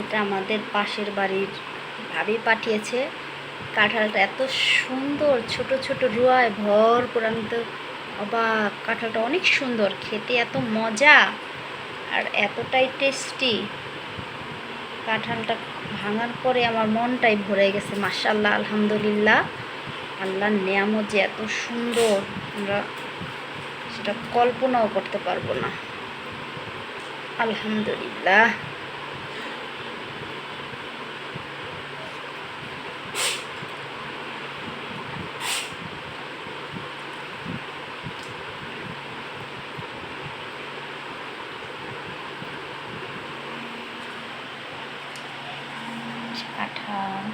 এটা আমাদের পাশের বাড়ির ভাবি পাঠিয়েছে। কাঁঠালটা এত সুন্দর, ছোট ছোট রুয়ায় ভর করে আমি তো অবাক, কাঁঠালটা অনেক সুন্দর, খেতে এত মজা আর এতটাই টেস্টি কাঁঠালটা ভাঙার পরে আমার মনটাই ভরে গেছে মাসাল্লাহ আলহামদুলিল্লাহ। আল্লাহর নিয়ামত যে এত সুন্দর, আমরা সেটা কল্পনাও করতে পারব না। আলহামদুলিল্লাহ। at home.